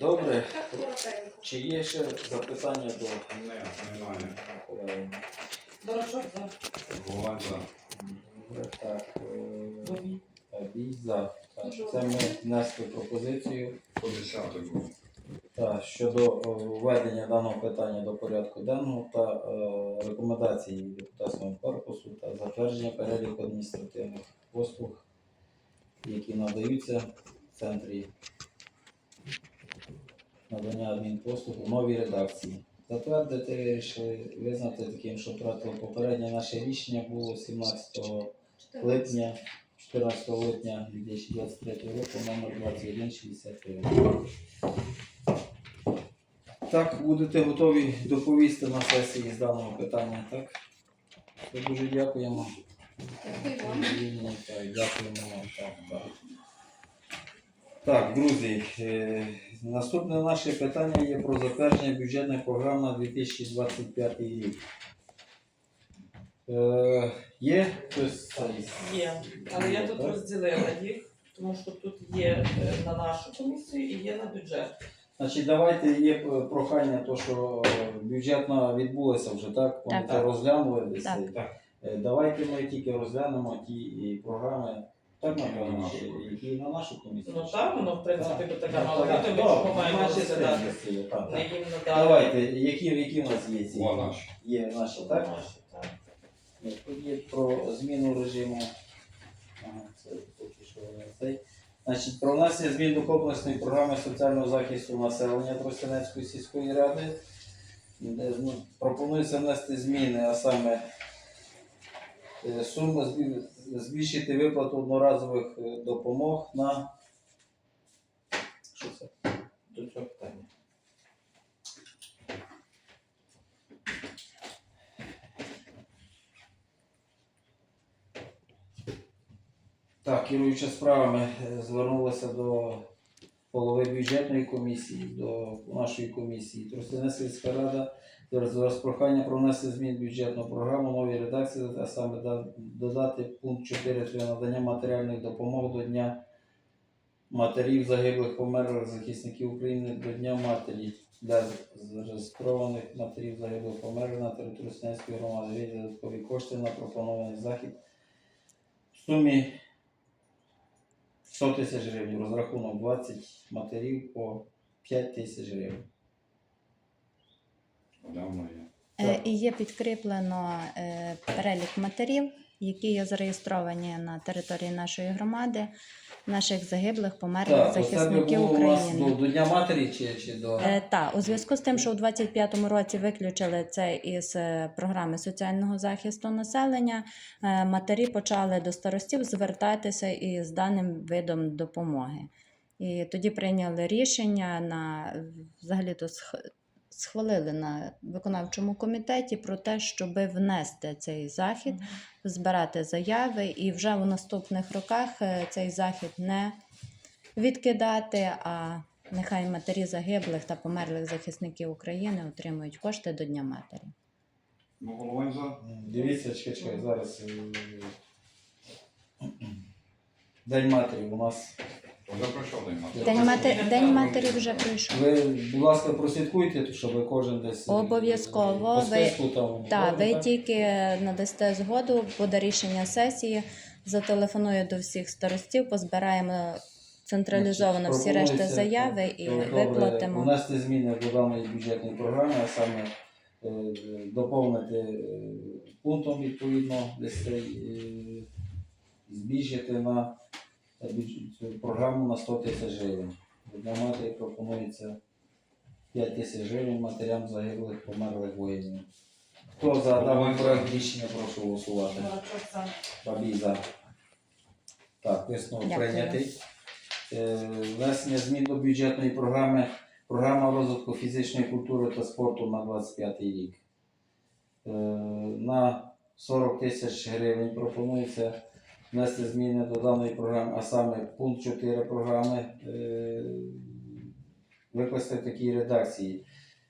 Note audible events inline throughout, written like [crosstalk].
Добре. Чи є ще запитання до Не, немає. Дорошок за. Голова за. Добре, Так, е, Бобій. Бій за. Так, Це ми внесли пропозицію По десяток був. та, щодо е, введення даного питання до порядку денного та е, рекомендацій депутатського корпусу та затвердження переліку адміністративних послуг, які надаються в центрі надання адмінпослуг у новій редакції. Затвердити визнати таким, що попереднє наше рішення було 17 липня, 14 липня 2023 року, номер 2163. Так, будете готові доповісти на сесії з даного питання, так? Дуже дякуємо. Дякуємо вам. Так, так. Так, друзі, е, наступне наше питання є про затвердження бюджетної програми на 2025 рік. Е, є хтось? Є. Але я тут розділила їх, тому що тут є е, на нашу комісію і є на бюджет. Значить, давайте є е, прохання, то що бюджетна відбулася вже, так? Вони Так. це розглянули десь. Так. Е, Е, Давайте ми тільки розглянемо ті програми, так напевно, які на нашу комісію. Ну так, воно в принципі така Так, мала так, бути, ми маємо розглядати. їм надали. Давайте, які, які в нас є ці? О, наші. Є наші, так? Наші, так. Тут є про зміну режиму. Ага, це поки що не цей. Значить, про внесення змін до комплексної програми соціального захисту населення Тростянецької сільської ради. Де, ну, пропонується внести зміни, а саме е, сума збільшити виплату одноразових е, допомог на. Що це? До цього питання. Так, керуюча справами е, звернулася до голови бюджетної комісії, до нашої комісії. Тростяна сільська рада зараз прохання про внесення змін в бюджетну програму, нові редакції, а саме додати пункт 4 для надання матеріальних допомог до Дня матерів загиблих померлих захисників України до Дня матері для зареєстрованих матерів загиблих померлих на території Снянської громади. Виділити додаткові кошти на пропонований захід в сумі 100 тисяч гривень, розрахунок 20 матерів по 5 тисяч гривень. Давно є. Е, І є підкріплено е, перелік матерів, які є зареєстровані на території нашої громади, наших загиблих, померлих Так, то це би захисників було у нас України. до, до Дня матері чи, чи до. Е, та, у зв'язку з тим, що у 25-му році виключили це із е, програми соціального захисту населення, е, матері почали до старостів звертатися із даним видом допомоги. І тоді прийняли рішення на взагалі-то сх- схвалили на виконавчому комітеті про те, щоб внести цей захід, збирати заяви, і вже у наступних роках е, цей захід не відкидати, а нехай матері загиблих та померлих захисників України отримують кошти до Дня матері. Ну, за. Дивіться, чекай, чекай, зараз. е, [clears throat] День матері у нас. Вже пройшов день матері. День, матері, День матері вже прийшов. Ви, будь ласка, прослідкуйте, щоб кожен десь. Обов'язково. по Ви- списку там. Так, ви тільки надасте згоду, буде рішення сесії. Зателефоную до всіх старостів, позбираємо централізовано всі решти пропонується, заяви і добре, виплатимо. Внести зміни до даної бюджетної програми, а саме е, доповнити е, пунктом відповідно десь цей, е, збільшити на цю програму на 100 тисяч гривень. Для матері пропонується 5 тисяч гривень матерям загиблих померлих воїнів. Хто за даний проект рішення, прошу голосувати. Бабій за. Так, висновок Дякую. прийнятий. Е, Внесення змін до бюджетної програми Програма розвитку фізичної культури та спорту на 25 рік. Е, На 40 тисяч гривень пропонується внести зміни до даної програми, а саме пункт 4 програми е, викласти в такій редакції.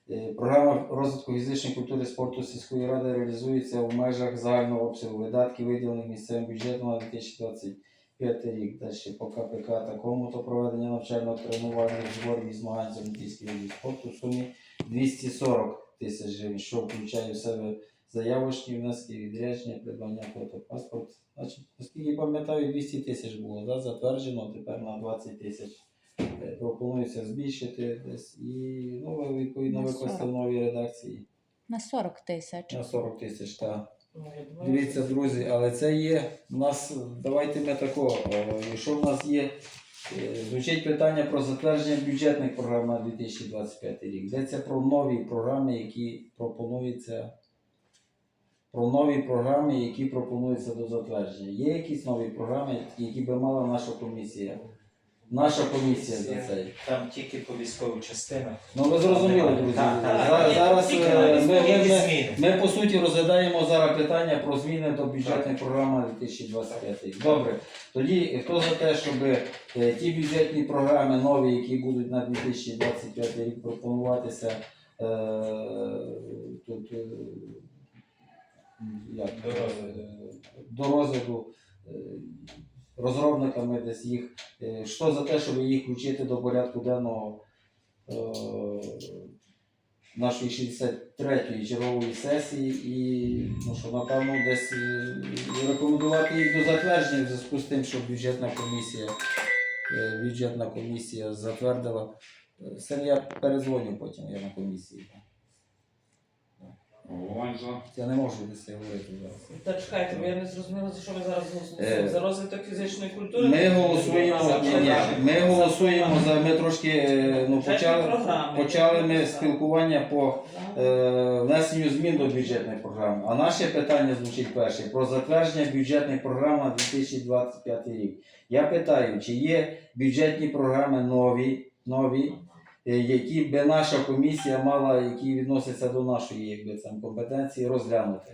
Е, Програма розвитку фізичної культури спорту сільської ради реалізується в межах загального обсягу видатків, виділених місцевим бюджетом на 2025 рік. Далі по КПК такому то проведення навчально-тренувальних зборів і змагань з олімпійських спорту в сумі 240 тисяч гривень, що включає в себе заявочні внески, відрядження, придбання фотопаспорт. Значить, наскільки пам'ятаю, 200 тисяч було да, затверджено, тепер на 20 тисяч. Е, Пропонується збільшити десь і ну, відповідно На викласти в новій редакції На 40 тисяч. на 40 тисяч. Так. Ну, Дивіться, друзі, але це є. У нас, давайте ми тако, е, що в нас є, е, звучить питання про затвердження бюджетних програм на 2025 рік. Йдеться про нові програми, які пропонуються. Про нові програми, які пропонуються до затвердження. Є якісь нові програми, які би мала наша комісія? Наша комісія за цей. Там тільки по військових частинах. Ну ви зрозуміли, друзі. Так, так, За- Зараз тільки е, ми, військові ми, ми, ми по суті розглядаємо зараз питання про зміни до бюджетної програми 2025 рік. Добре, тоді хто за те, щоб е, ті бюджетні програми нові, які будуть на 2025 рік пропонуватися е, тут, е, як, До розгляду. е, розробниками десь їх, е, що за те, щоб їх включити до порядку денного е, нашої 63-ї чергової сесії і ну, що, напевно, десь рекомендувати їх до затвердження в зв'язку з тим, що бюджетна комісія, бюджетна комісія затвердила. Це я перезвоню потім, я на комісії. Головань за. Я не можу десь говорити зараз. Та чекайте, бо я не зрозуміла, за що ми зараз Е, голосуємо. За розвиток фізичної культури? Ми голосуємо, За ні, ні, ми голосуємо за ми трошки е, ну, почали, почали ми спілкування по е, внесенню змін до бюджетних програм. А наше питання звучить перше про затвердження бюджетних програм на 2025 рік. Я питаю, чи є бюджетні програми нові, нові е, які би наша комісія мала, які відносяться до нашої якби, там, компетенції, розглянути.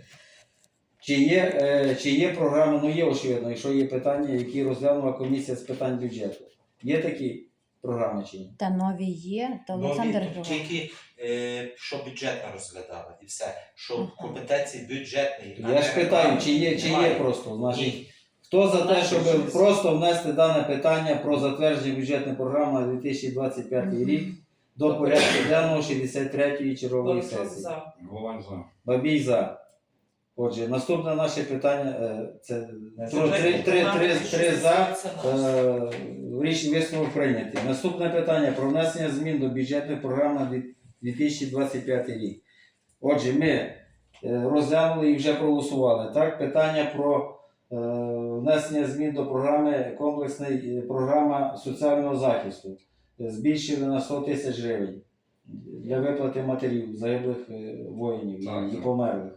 Чи є, е, чи є програми, ну є очевидно, якщо є питання, які розглянула комісія з питань бюджету. Є такі програми чи ні? Та нові є, та Нові, Олександр то Григорович. тільки е, що бюджетна розглядала і все. Що компетенції бюджетної. а Я ж питаю, чи є, чи є Немає. просто. Значить, Ні. хто за те, щоб просто внести дане питання про затвердження бюджетної програми на 2025 Мгм. рік до порядку денного 63-ї чергової Борисов сесії? за. За. Бабій за. Отже, наступне наше питання е, це Це вже три, три, три, три за. Е, Рішення висновок прийнятий. Наступне питання про внесення змін до бюджетної програми на 2025 рік. Отже, ми е, розглянули і вже проголосували. Так, питання про е, внесення змін до програми комплексної е, програма соціального захисту. Збільшили на 100 тисяч гривень для виплати матерів загиблих е, воїнів Так, і так. померлих.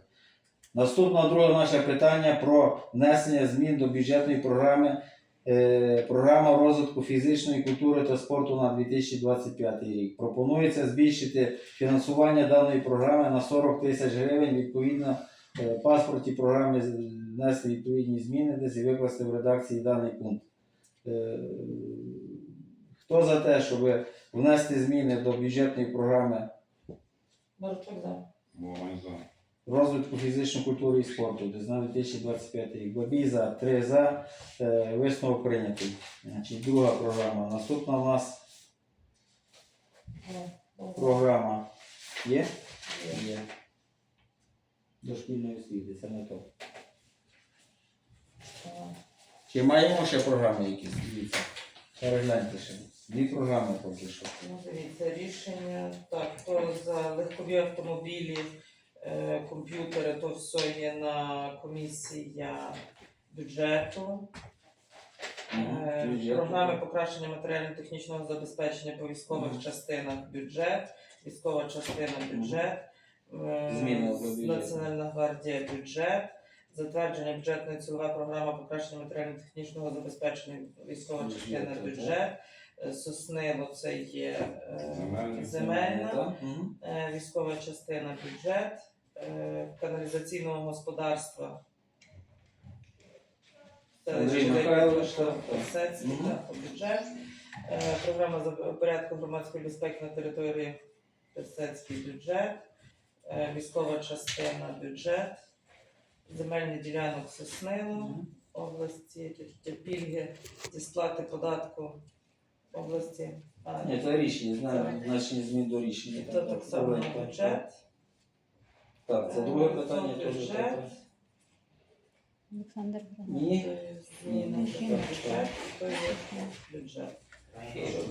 Наступне друге наше питання про внесення змін до бюджетної програми Е, Програма розвитку фізичної культури та спорту на 2025 рік. Пропонується збільшити фінансування даної програми на 40 тисяч гривень. Відповідно, е, паспорті програми внести відповідні зміни десь і викласти в редакції даний пункт. Е, Хто за те, щоб внести зміни до бюджетної програми Марчук за. Головань за. розвитку фізичної культури і спорту десь на 2025 рік. Бабій за, три за, е, висновок прийнятий. Значить, друга програма. Наступна у нас Ну, програма є? є. Є. Дошкільної освіти, це не то. Чи маємо ще програми якісь? Дивіться. Перегляньте ще. Дві програми поки що. Ну, дивіться, рішення. Так, то за легкові автомобілі, е, комп'ютери, то все є на комісія бюджету. Е, Бюджет. Програми покращення матеріально-технічного забезпечення по військових Мгм. частинах бюджет, військова частина бюджет, е, Зміни до бюджету. Національна гвардія бюджет, затвердження бюджетної цільова програма покращення матеріально-технічного забезпечення військова Бюджет, частина так. бюджет. Е, Соснило це є е, Земельна. Е, військова частина бюджет, каналізаційного господарства. Андрій Михайлович, так, так. Так, бюджет. Програма за порядку громадської безпеки на території Писецький бюджет, військова частина бюджет, земельний ділянок Соснило, області, пільги зі сплати податку області. А, Ні, це рішення, знаю, значення змін до рішення. Це так само на бюджет. Так, це друге Е, питання це теж. таке. Олександр Григорович. Ні. Зміни до бюджет, то є бюджет.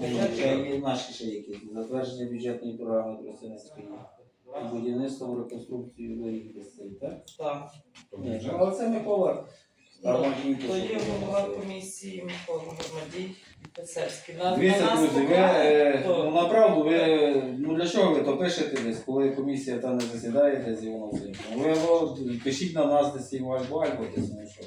Ні, Ще є наші ще якісь. Затвердження бюджетної програми Тростянецької. Будівництво, реконструкцію доріг десь, так? Так. То Ні, бюджет. але це Микола. Там Ну, То є голова комісії Микола Громадій Писарський. На, Дивіться, нас друзі, ви поки, е, то- ну направду, ви ну для чого ви то пишете десь, коли комісія там не засідає, десь і воно це. Ну, Ви його пишіть на нас десь і в альбо альбо десь, ну що.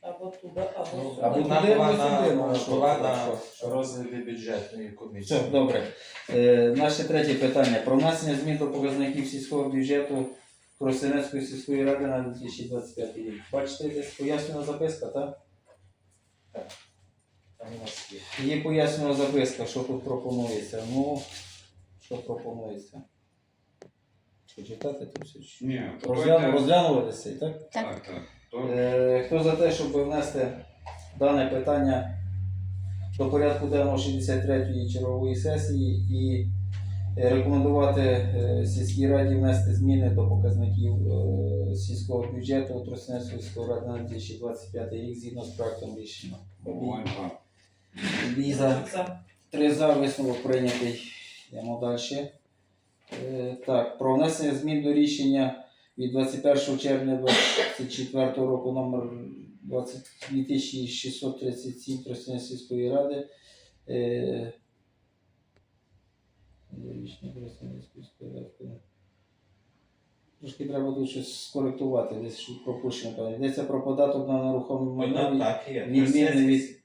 або туди, або Ну, сюди. або Вона туди, була або на, ну, що, була на що. розгляді бюджетної комісії. Все, добре. Е, наше третє питання. Про внесення змін до показників сільського бюджету Тростянецької сільської ради на 2025 рік. Бачите, десь пояснена записка, так? Там у нас є. Є пояснена записка, що тут пропонується. Ну, що пропонується? Що читати тут все? чи- Ні, то Розгляну, давайте- розглянуватися, і так? Так, так. То Е, хто за те, щоб внести дане питання до порядку денного 63-ї чергової сесії і рекомендувати е, сільській раді внести зміни до показників е, сільського бюджету Тростянецької сільської ради на 2025 рік згідно з проектом рішення. Віза. Три за висновок прийнятий. Йдемо далі. Е, так, про внесення змін до рішення від 21 червня 2024 року номер 20 2637 Тростянецької сільської ради. Тростянецької. Трошки треба тут щось скоректувати, десь пропущено. Йдеться про податок на нерухоме майно. так. Відміни від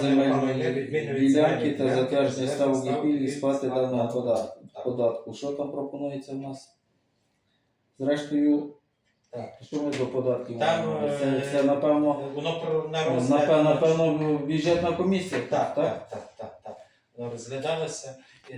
земельної ділянки та затвердження та ставок пільг і сплати даного податку. податку. Що там пропонується в нас? Зрештою, Так. що ми до податків Там, маємо? Це, е, це напевно, Воно про на напевно, напевно, бюджетна комісія. Так, так, так, так, так. Воно розглядалося.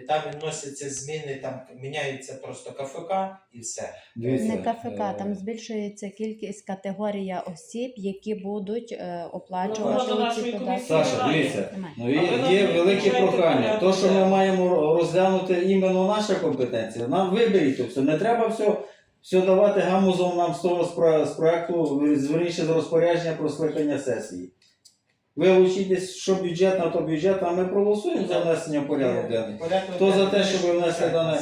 Там вносяться зміни, там міняється просто КФК і все. Дивіться, Не КФК, е, там збільшується кількість категорія осіб, які будуть е, Ну, оплачувати до ці податки. комісії Саша, немає. дивіться, ну А ви є, нам є велике прохання. порядок То, що ми маємо розглянути іменно наша компетенція, нам виберіть то все. Не треба все, все давати гамузом нам з того з, про- з проекту, з розпорядження про скликання сесії. Вилучіть десь, що бюджетно, то бюджетно, а ми проголосуємо за внесення в порядок денний. Хто за те, щоб внести так, дане?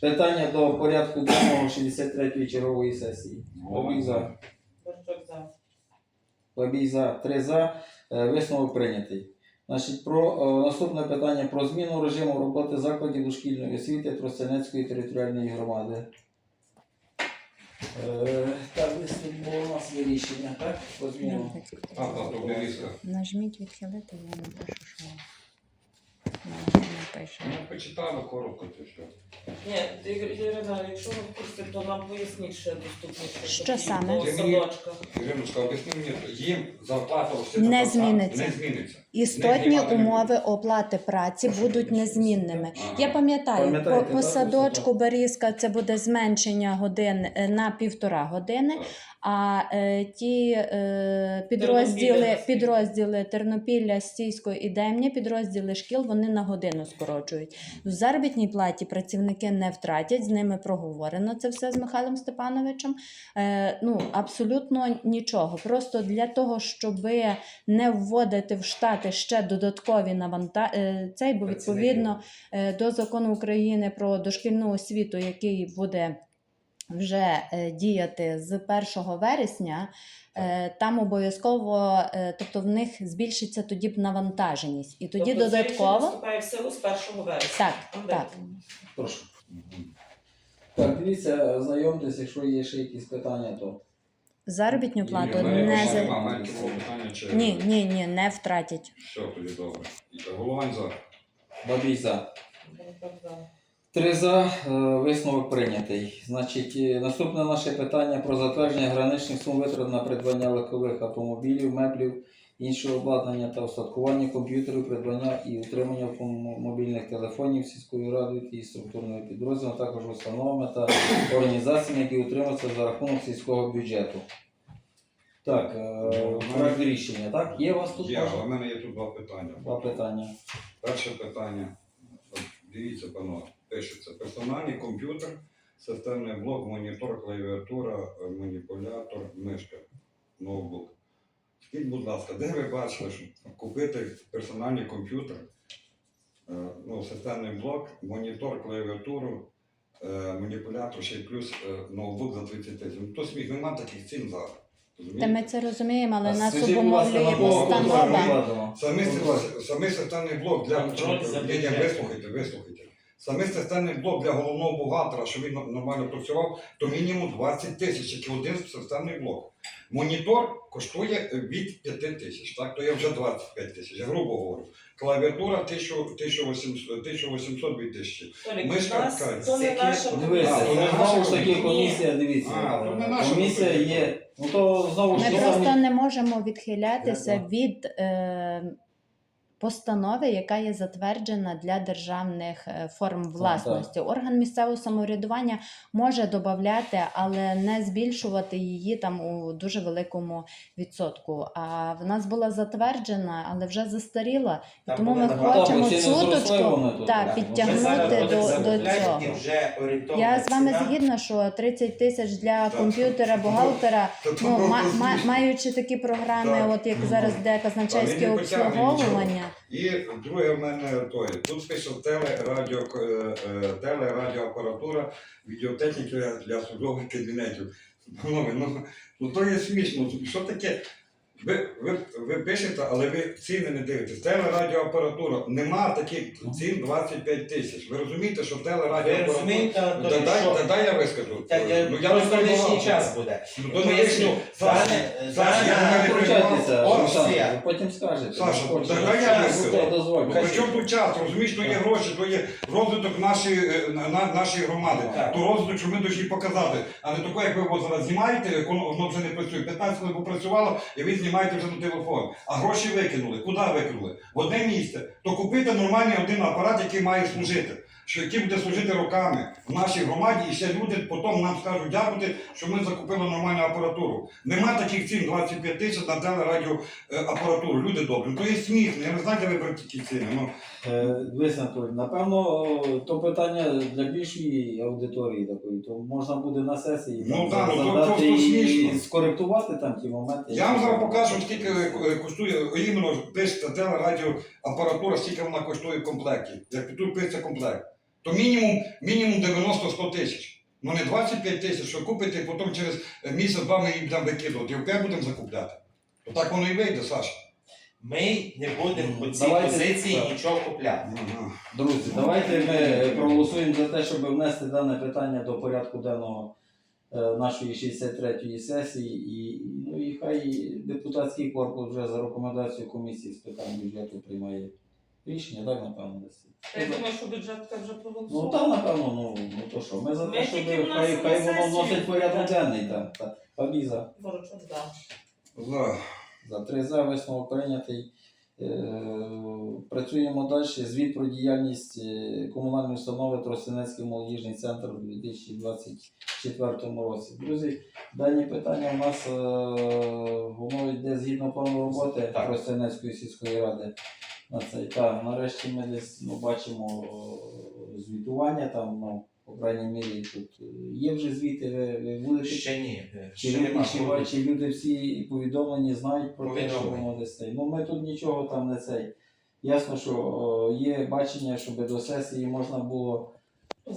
Питання до порядку денного 63-ї чергової сесії. Головань за. Борчук за. Три за. Е, Висновок прийнятий. Значить, про е, наступне питання про зміну режиму роботи закладів дошкільної освіти Тростянецької територіальної громади. Е, так, десь тут було у нас є рішення, так? По зміну. Так, то Берізка. Нажміть відхилити, я напишу, що я не пишу. Ну, почитали коротко, то що. Ні, Ірина, якщо ви в курсі, то нам поясніть ще доступніше. Що такі саме? По садочках. Іриночка, об'ясни мені, їм зарплата Не зміниться. Не зміниться. Істотні умови оплати праці будуть незмінними. Я пам'ятаю, по, по садочку. Берізка це буде зменшення годин е, на півтора години, а е, ті е, підрозділи, підрозділи Тернопілля, Стійського і Демня, підрозділи шкіл, вони на годину скорочують. В заробітній платі працівники не втратять, з ними проговорено це все з Михайлом Степановичем. Е, ну, абсолютно нічого. Просто для того, щоб не вводити в штати ще додаткові навантаження, цей, бо відповідно е, до закону України про дошкільну освіту, який буде вже е, діяти з 1 вересня, е, там обов'язково, тобто в них збільшиться тоді б навантаженість. І тоді Тобто додатково. вступає в силу з 1 вересня. Так, так. Прошу. Так, дивіться, знайомтесь, якщо є ще якісь питання, то. Заробітню плату в не за питання, чи... ні, ні, ні, не втратять. Все, тоді добре. Головань за. Бабій за. Три за е, висновок прийнятий. Значить, е, наступне наше питання про затвердження граничних сум витрат на придбання легкових автомобілів, меблів іншого обладнання та устаткування комп'ютерів, придбання і утримання мобільних телефонів сільської ради і структурного підрозділу, а також установами та організаціями, які утримуються за рахунок сільського бюджету. Так, е, проект рішення, так? Є у вас тут Є, в мене є тут два питання. два питання? Перше питання. Дивіться, пано, пишеться. Персональний комп'ютер, системний блок, монітор, клавіатура, е, маніпулятор, мишка, ноутбук. Скажіть, будь ласка, де ви бачили, щоб купити персональний комп'ютер, е, ну, системний блок, монітор, клавіатуру, е, маніпулятор, ще й плюс е, ноутбук за 30 тисяч. Ну, то сміх, нема таких цін зараз. Та ми це розуміємо, але А нас обумовлює постанова. Самий, системний блок для ні, вислухайте, вислухайте. Самий системний блок для головного бухгалтера, щоб він нормально працював, то мінімум 20 тисяч, як і один системний блок. Монітор коштує від 5 тисяч, так? То є вже 25 тисяч, я грубо говорю. Клавіатура 1800 1800 2000. Толік, Ми ж у то не наша Дивися, це знову ж таки комісія. дивіться. А, то не наша комісія комісія. є. Ну то знову ж Ми таки. просто не можемо відхилятися від е, постанови, яка є затверджена для державних е, форм власності. Орган місцевого самоврядування може додати, але не збільшувати її там у дуже великому відсотку. А в нас була затверджена, але вже застаріла. Там Тому ми хочемо так, так. Підтягнути до, до цього. Я з вами ціна. згідна, що 30 тисяч для Так. комп'ютера, бухгалтера. Ну, ма- ма- маючи такі програми, Так. от як зараз де казначейське Та обслуговування, І друге в мене той. Тут пише телерадіо, телерадіоапаратура, е, е, теле, радіоапаратура, відеотехніки для службових кабінетів. Ну, ну, ну то є смішно. Що таке? Ви, ви, ви пишете, але ви ціни не дивитесь. Телерадіоапаратура. Нема таких цін 25 тисяч. Ви розумієте, що телерадіоапаратура. розумієте, Да, дай, що да, дай я вискажу. Я ну, я просто лишній час буде. Ну, то не лишній. Саша, Саша, я дане- до мене Втручайтеся, Олександр, ви потім скажете. Саша, Хочете. так, дай я Ну, вискажу. дозвольте. Ну, при чому тут час? Розумієш, то є гроші, то є розвиток нашої, е, на, на- нашої громади. Так. То розвиток, що ми повинні показати. А не таке, як ви от зараз знімаєте, як воно, воно вже не працює. 15 хвилин попрацювало, і ви знімаєте вже на телефон. А гроші викинули. Куди викинули? В одне місце. То купити нормальний один апарат, який має служити. Що який буде служити роками в нашій громаді, і ще люди потім нам скажуть дякувати, що ми закупили нормальну апаратуру. Нема таких цін 25 тисяч на телерадіоапаратуру. Люди добрі. Ну, То є сміх. Я не знаю, де ви берете такі ціни. Ну, Е, Дивись, Анатолій, напевно, о, то питання для більшої аудиторії такої, то можна буде на сесії Ну, так, ну, то задати просто і смішно. скоректувати там ті моменти. Я вам зараз покажу, скільки е, коштує іменно пишеться телерадіоапаратура, скільки вона коштує в комплекті. Як тут пишеться комплект, то мінімум, мінімум 90-100 тисяч. Ну не 25 тисяч, що купите, і потім через місяць-два ми її будемо викидувати. І будемо закупляти. То так воно і вийде, Саша. Ми не будемо по цій Давайте, позиції так. нічого купляти. Ага. Друзі, давайте ми проголосуємо за те, щоб внести дане питання до порядку денного е, нашої 63-ї сесії. І, ну, і хай депутатський корпус вже за рекомендацією комісії з питань бюджету приймає рішення, так, напевно, десь. я думаю, що бюджетка вже Ну так, напевно, ну, ну то що, ми за те, Ми щоб тільки хай, вносимо хай воно сесію. вносить порядок денний, так. так. Побіза. Ворочок, да. За. За три за висновок прийнятий. Е, Працюємо далі. Звіт про діяльність е, комунальної установи Тростянецький молодіжний центр у 2024 році. Друзі, дані питання у нас е, воно йде згідно плану роботи Так. Тростянецької сільської ради. На цей та нарешті ми десь ну, бачимо е, звітування там, ну, по крайній мірі тут е, є вже звіти, ви, ви будете Ще ні. чи Ще люди, чи, чи люди всі повідомлені знають про те, що воно десь цей. Ну ми тут нічого там не цей. Ясно, що о, є бачення, щоб до сесії можна було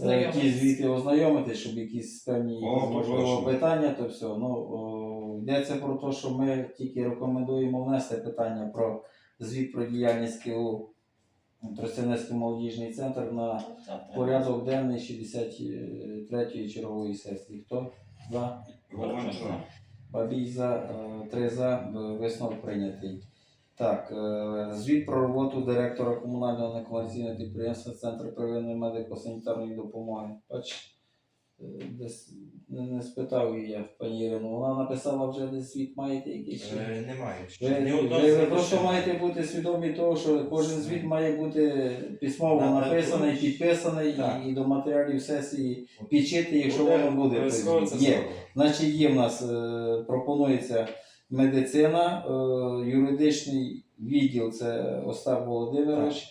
е, ті звіти ознайомити, щоб якісь певні О, можливо питання, то все. Ну о, йдеться про те, що ми тільки рекомендуємо внести питання про звіт про діяльність КУ Тростянецький молодіжний центр на порядок денний 63-ї чергової сесії. Хто? За? Голова за. Бабій за, е, три за, е, висновок прийнятий. Так, е, звіт про роботу директора комунального некомерційного підприємства Центр первинної медико-санітарної допомоги. Бач, е, десь не, не спитав її я пані Ірину. Вона написала вже десь звіт маєте якийсь. чи- Е, Немає. ще. Ви, Ні ви, одного ви просто маєте бути свідомі того, що кожен звіт має бути письмово На- на написаний, тому- підписаний Так. і, і до матеріалів сесії підчити, якщо Буде воно буде. обов'язково це Є. зроблено. Значить, є в нас е, пропонується медицина, е, юридичний відділ це Остап Володимирович,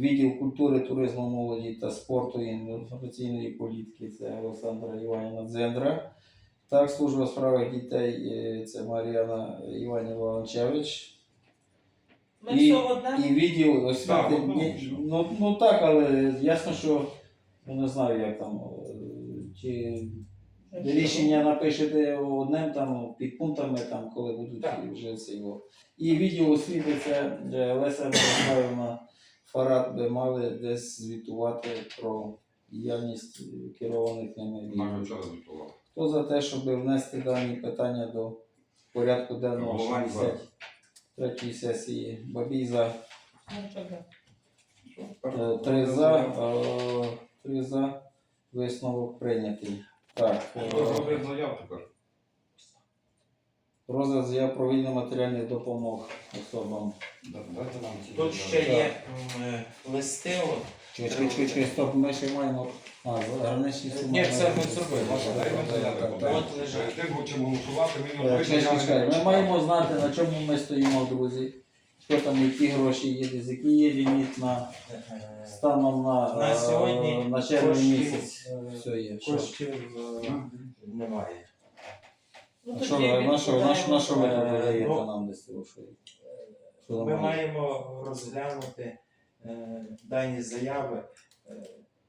відділ культури, туризму, молоді та спорту і інформаційної політики це Олександра Іванівна Дзендра. Так, служба у справах дітей е, це Мар'яна Іванівна Ланчевич. Ми І- все одне. І відділ освіти. Так, ну, ні, ну, ну так, але ясно, що ну, не знаю, як там. е, Чи рішення напишете одним там підпунктами, там, коли будуть Так. вже це його. І відділ освіти це е, Леся Миколаївна Фарад би мали десь звітувати про діяльність керованих ними вже вчора звітувала. Хто за те, щоб внести дані питання до порядку денного Головань за. 63 сесії Бабій за Нічого. Е, Три за, е, три за. Висновок прийнятий. Так, е, Хто зробив заяву тепер? Розгляд заяв про вільну матеріальних допомог особам. Да- нам ці Тут ще є м, е, листи. от. Чекай, чекай, чекай, чекай, стоп, ми ще маємо. А, граничні суми. Ні, це ми зробили. Ми От хочемо голосувати, мені Е, Чекай, чекай, Ми маємо знати, на чому ми стоїмо, друзі. Що там, які гроші є, десь який є ліміт на Е, станом на, На е, сьогодні на червень коштів, місяць. е, Все є. Що? Коштів е, немає. Ну, А що, ви- на що, на що, на ви тут додаєте ну, нам десь того, що? Що Ми маємо розглянути е, дані заяви. е,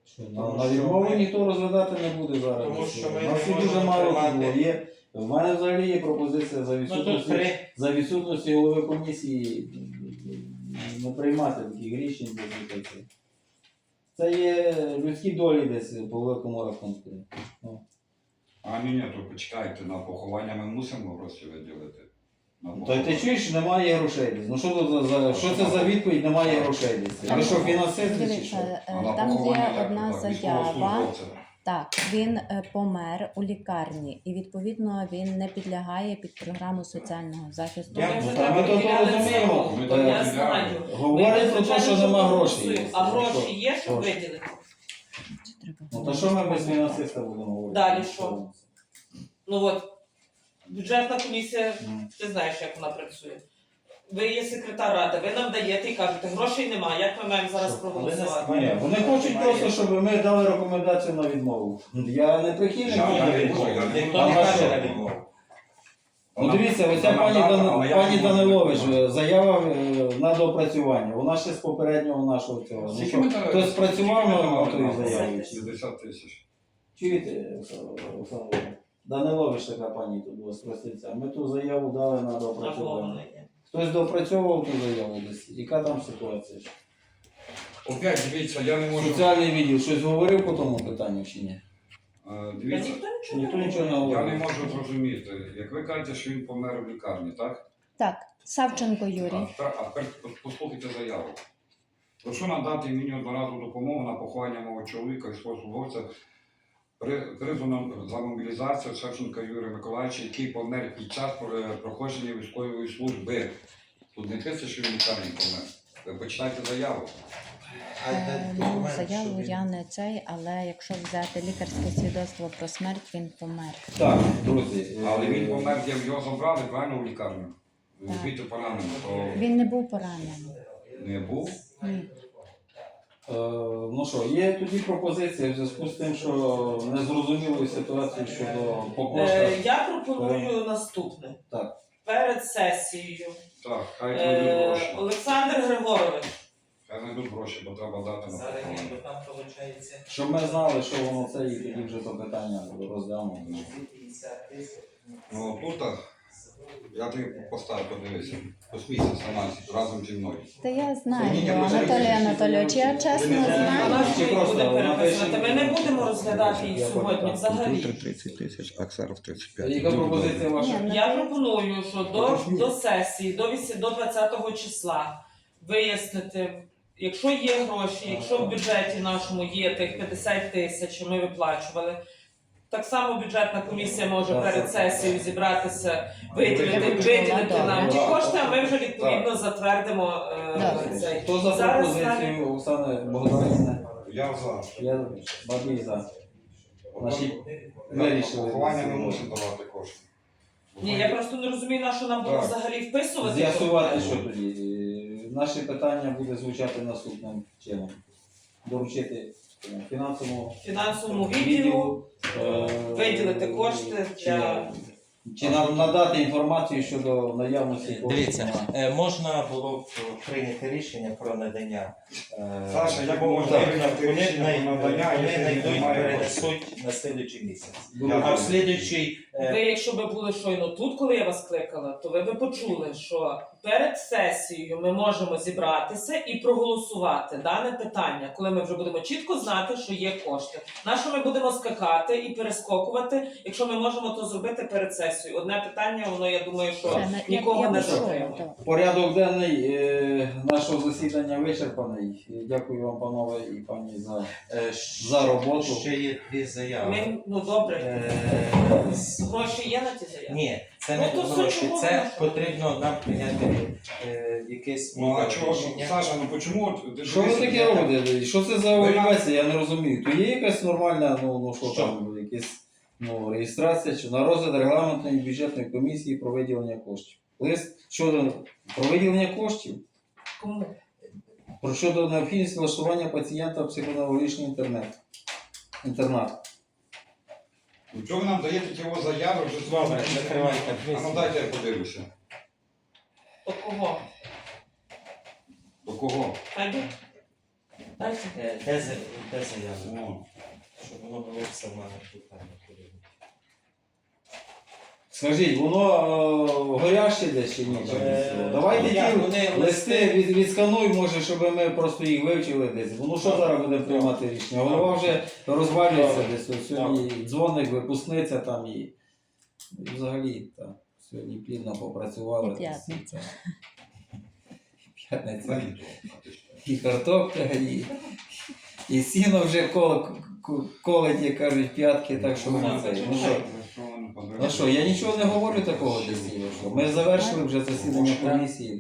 Що, Тому на, що відмову ми- ніхто розглядати не буде зараз. Тому що ми У нас не є дуже можемо мало приймати- було. Є. В мене взагалі є пропозиція за Ну тут відсутності, три. за відсутності голови комісії не приймати таких рішень без відповіді. Це є людські долі десь по великому рахунку. Ну, А ні, ні, то почекайте, на поховання ми мусимо гроші виділити. На Та й поховання. ти чуєш, немає грошей десь. Ну що тут за, за що це за відповідь, немає грошей десь. Ви що, фінансисти чи Дивіться, що? е, А на там поховання є як одна заява. Військовослужбовця. Так, він е, помер у лікарні, і відповідно він не підлягає під програму соціального захисту. Я- Ми Ну, та ми то розуміємо. Ми то Я виділяли. знаю. Говорить про те, що нема грошей. А Ну, гроші є, щоб Гроші. виділити? Ну то що ми без фінансиста будемо говорити? Далі що? Ну от, бюджетна комісія, ти знаєш, як вона працює. Ви є секретар ради, ви нам даєте і кажете, грошей немає, як ми маємо зараз проголосувати? Ні, вони хочуть просто, щоб ми дали рекомендацію на відмову. Я не прихильник. Ніхто не каже на відмову. Ну дивіться, оця пані, Дан... пані Данилович, е, заява е, на доопрацювання. Вона ще з попереднього нашого цього. Ну, що, ми хтось працював на тої заяві? 60 тисяч. Чуєте, Оксана Олександровна? Данилович така пані тут була спроститься. Ми ту заяву дали на На доопрацювання. Хтось доопрацьовував ту заяву десь. Яка там ситуація? Опять дивіться, я не можу. Соціальний відділ щось говорив по тому питанню чи ні? Е, Та Дивіться, ніхто нічого Ніхто не нічого не говорить. я не можу зрозуміти. Як ви кажете, що він помер в лікарні, так? Так, Савченко Юрій. А тепер, а тепер послухайте заяву. Прошу надати мені одноразову допомогу на поховання мого чоловіка військовослужбовця при призвано за мобілізацію Шевченка Юрія Миколаївича, який помер під час е, проходження військової служби. Тут не пише, що він в лікарні помер. Ви почитайте заяву. Е, Ну, заяву я не цей, але якщо взяти лікарське свідоцтво про смерть, він помер. Так, друзі. Але е, він помер, де його забрали правильно в лікарню. Так. Звідти поранено, то Він не був поранений. не був. Ні. Е, ну що, є тоді пропозиція в зв'язку з тим, що незрозумілою ситуацією щодо по Е. Я пропоную наступне. Так. Перед сесією Так, хай е, гроші. Олександр Григорович, Хай знайдуть гроші, бо треба дати на Зараз поховання. там виходить Щоб ми знали, що воно це, і тоді вже то питання розглянемо. 250 тисяч. Ну тут а, я тобі поставлю, подивися. Посмійся сама разом зі мною. Та я Ні, знаю, ні, Анатолій Анатолійович, я чесно знаю. вона просто буде вона переписувати. Ми не будемо розглядати їх сьогодні взагалі. 30 тисяч, Аксаров 35. Яка пропозиція ваша? Ні, Я пропоную, що до, до сесії, до, вісі- до 20 числа вияснити, якщо є гроші, якщо в бюджеті нашому є тих 50 тисяч, що ми виплачували, Так само бюджетна комісія може Так, перед сесією зібратися, виділити, виділити нам ті кошти, а ми вже відповідно затвердимо е, цей. Хто за Зараз пропозицію Оксани Богданівни? Я за. Я Бабій за. Значить, вирішили. Поховання не мусимо давати кошти. Ні, я просто не розумію, на що нам було Так. взагалі вписувати. З'ясувати, що тоді. Е, Наше питання буде звучати наступним чином. Доручити е, фінансовому фінансовому відділу е, виділити кошти чи, для чи нам надати інформацію щодо наявності коштів. Дивіться, на- е, можна було б прийняти рішення про надання. е, Саша, як бо можна прийняти вони рішення най- про надання, Вони якщо знайдуть, немає перенесуть на слідуючий місяць. Було А в слідуючий е, Ви, якщо би були щойно тут, коли я вас кликала, то ви би почули, що перед сесією ми можемо зібратися і проголосувати дане питання, коли ми вже будемо чітко знати, що є кошти. На що ми будемо скакати і перескокувати, якщо ми можемо то зробити перед сесією? Одне питання, воно я думаю, що нікого я не затримує. Порядок денний е, нашого засідання вичерпаний. Дякую вам, панове і пані, за е, За роботу. Ще є дві заяви. Ми, ну добре, Е, гроші є на ті заяви? Ні, це Ну, не то гроші. чого Це потрібно нам прийняти е, якесь Ну а чого, рішення. Саша, ну чому? от- Що ви таке робите? Що це за організація? Я не розумію. То є якась нормальна, ну, ну що Що? там, якась ну, реєстрація чи на розгляд регламентної бюджетної комісії про виділення коштів. Лист щодо про виділення коштів, Кому? про щодо необхідності влаштування пацієнта в психоневрологічний інтернет. Інтернат. Ну, Чого ви нам даєте його заяви вже з вами? Закривайте. А ну дайте я подивлюся. До кого? До кого? Хай. Дайте. Е, Де, де заява? О. Щоб воно було все в мене питання. Скажіть, воно е, горяще десь чи ні? Чи Е, ні? Давайте я- ті вони листи від, відскануй, може, щоб ми просто їх вивчили десь. Ну що зараз будемо приймати рішення? Голова вже розвалюється десь. Ось Сьогодні дзвоник, випускниця там і, і взагалі так. Сьогодні плідно попрацювали. І п'ятниця. П'ятниця. І картопля, і, і сіно вже кол, колить, як кажуть, п'ятки, так що ми це. Ну що? Ну що, я нічого не говорю такого. Ми завершили вже засідання комісії.